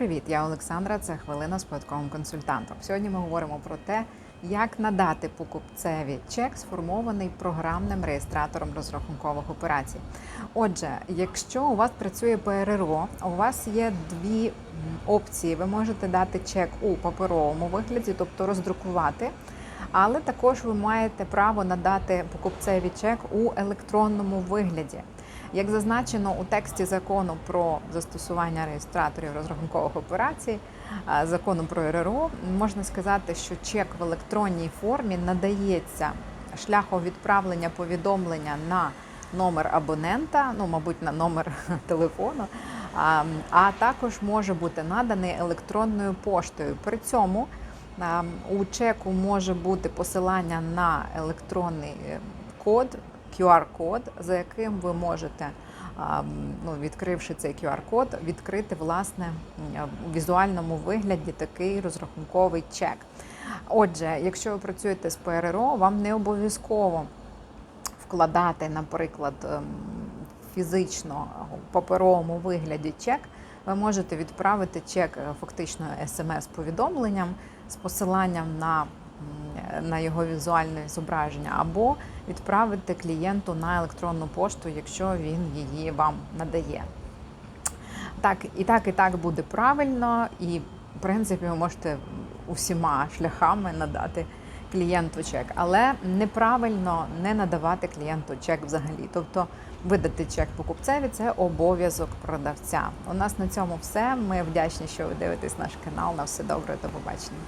привіт! Я Олександра. Це хвилина з податковим консультантом. Сьогодні ми говоримо про те, як надати покупцеві чек, сформований програмним реєстратором розрахункових операцій. Отже, якщо у вас працює ПРРО, у вас є дві опції. Ви можете дати чек у паперовому вигляді, тобто роздрукувати. Але також ви маєте право надати покупцеві чек у електронному вигляді. Як зазначено у тексті закону про застосування реєстраторів розрахункових операцій, закону про РРО, можна сказати, що чек в електронній формі надається шляхом відправлення повідомлення на номер абонента, ну, мабуть, на номер телефону, а, також може бути наданий електронною поштою. При цьому у чеку може бути посилання на електронний е, код, QR-код, за яким ви можете, ну, відкривши цей QR-код, відкрити власне у візуальному вигляді такий розрахунковий чек. Отже, якщо ви працюєте з ПРРО, вам не обов'язково вкладати, наприклад, ем, фізично в паперовому вигляді чек, ви можете відправити чек е, фактично смс-повідомленням з посиланням на, на його візуальне зображення, або відправити клієнту на електронну пошту, якщо він її вам надає. Так, і так, і так буде правильно, і в принципі ви можете усіма шляхами надати клієнту чек, але неправильно не надавати клієнту чек взагалі. Тобто видати чек покупцеві це обов'язок продавця. У нас на цьому все. Ми вдячні, що ви дивитесь наш канал. На все добре, до побачення.